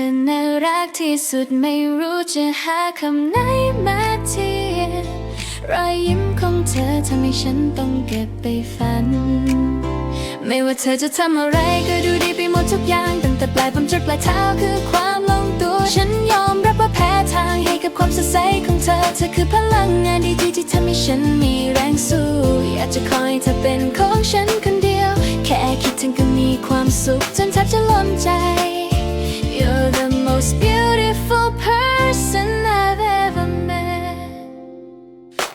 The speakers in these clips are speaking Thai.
ธอน่ารักที่สุดไม่รู้จะหาคำไหนมาเทียบรอยยิ้มของเธอทำให้ฉันต้องเก็บไปฝัน ไม่ว่าเธอจะทำอะไรก็ดูดีไปหมดทุกอย่าง ตั้งแต่ปลายผมจนปลายเท้าคือความลงตัว ฉันยอมรับว่าแพ้ทางให้กับความสดใสของเธอ เธอคือพลังงานดีๆที่ทำให้ฉันมีแรงสู้ อยากจะคอยเธอเป็นของฉันคนเดียว แค่คิดถึงก็มีความสุขจนแทบจะล้นใจ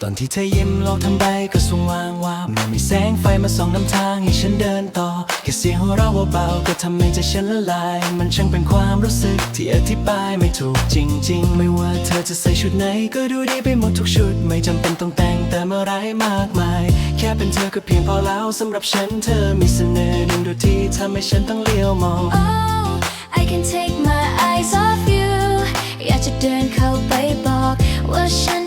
ตอนที่เธอยิ้มโลกทั้งใบก็สว่างว่าเมื่อมีแสงไฟมาส่องนำทางให้ฉันเดินต่อ แค่เสียงหัวเราะเบาๆก็ทำให้ใจฉันละลาย มันช่างเป็นความรู้สึกที่อธิบายไม่ถูกจริง ๆ ไม่ว่าเธอจะใส่ชุดไหนก็ดูดีไปหมดทุกชุด ไม่จำเป็นต้องแต่งเติมอะไรมากมาย แค่เป็นเธอก็เพียงพอแล้วสำหรับฉันเธอมีเสน่ห์ดึงดูดที่ทำให้ฉันต้องเลี้ยวมอง Oh I can take my eyes off you อยากจะเดินเข้าไปบอกว่าฉัน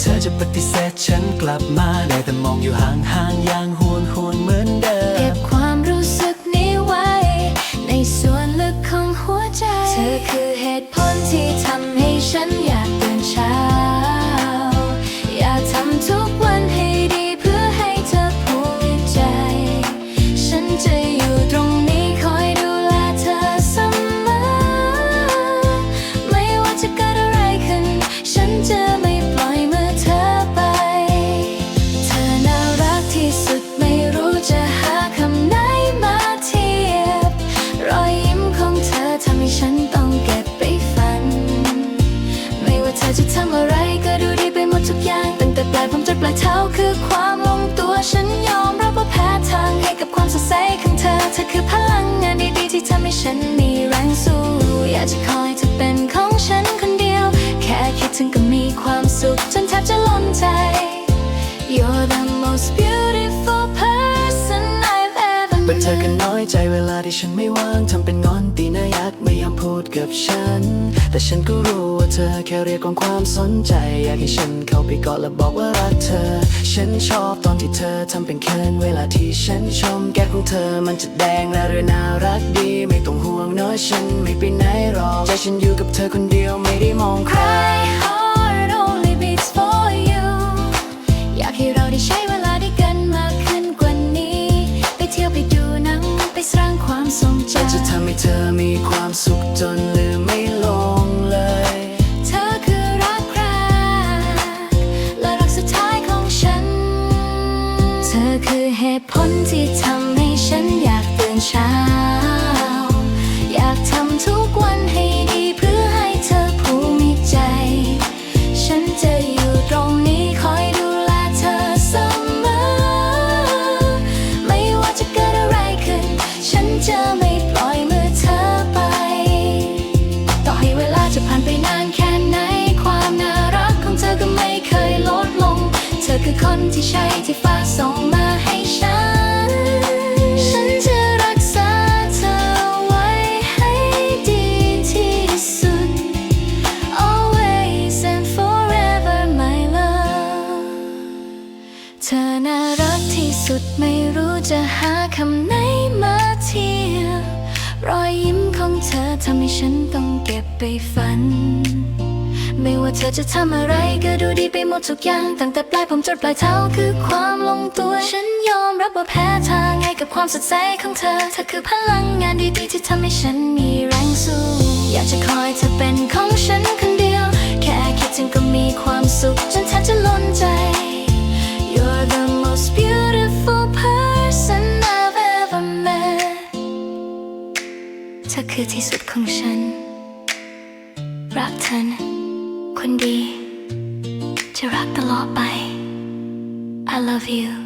เธอจะปฏิเสธฉันกลับมา ได้แต่มองอยู่ห่างๆอย่างห่วงห่วงเหมือนเดิม ปลายผมจนปลายเท้าคือความลงตัวฉันยอมรับว่าแพ้ทางให้กับความสดใสของเธอ เธอคือพลังงานดีๆที่ทำให้ฉันมีแรงสู้ อยากจะคอยเธอเป็นของฉันคนเดียว แค่คิดถึงก็มีความสุขจนแทบจะล้นใจ You're the most beautiful person I've ever met เป็นเธอก็น้อยใจเวลาที่ฉันไม่ว่างทำเป็นงอนตีหน้ายักไม่ยอมพูดกับฉัน แต่ฉันก็รู้ ว่าเธอแค่เรียกร้องความสนใจ อยากให้ฉันเข้าไปกอดและบอกว่ารักเธอ ฉันชอบตอนที่เธอทำเป็นเคินเวลาที่ฉันชมแก้ของเธอมันจะแดงและเรือน่ารักดี ไม่ต้องห่วงเนอยฉันไม่ไปไหนหรอกใจฉันอยู่กับเธอคนเดียวไม่ได้มองใคร heart only beats for you อยากให้เราได้ใช้เวลาด้วยกันมากขึ้นกว่านี้ ไปเที่ยวไปดูหนังไปสร้างความทรงจฉันจะทำให้เธอมีความสุขจนลืม ธอคือเหตุผลที่ทำให้ฉันอยากตื่นเช้า อยากทำทุกวันให้ดีเพื่อให้เธอภูมิใจ ฉันจะอยู่ตรงนี้คอยดูแลเธอเสมอ ไม่ว่าจะเกิดอะไรขึ้น ฉันจะไม่ปล่อยมือเธอไป ต่อให้เวลาจะผ่านไปนานแค่ไหน ความน่ารักของเธอก็ไม่เคยลดลง เธอคือคนที่ใช่ที่ฟ้าส่ง เธอน่ารักที่สุดไม่รู้จะหาคำไหนมาเทียบรอยยิ้มของเธอทำให้ฉันต้องเก็บไปฝัน ไม่ว่าเธอจะทำอะไรก็ดูดีไปหมดทุกอย่าง ตั้งแต่ปลายผมจนปลายเท้าคือความลงตัว ฉันยอมรับว่าแพ้ทางให้กับความสดใสของเธอ เธอคือพลังงานดีๆที่ทำให้ฉันมีแรงสู้ อยากจะคอยเธอเป็นของฉันคนเดียว แค่คิดถึงก็มีความสุขจนแทบจะล้นใจ คือที่สุดของฉัน รักเธอคนดี จะรักตลอดไป I love you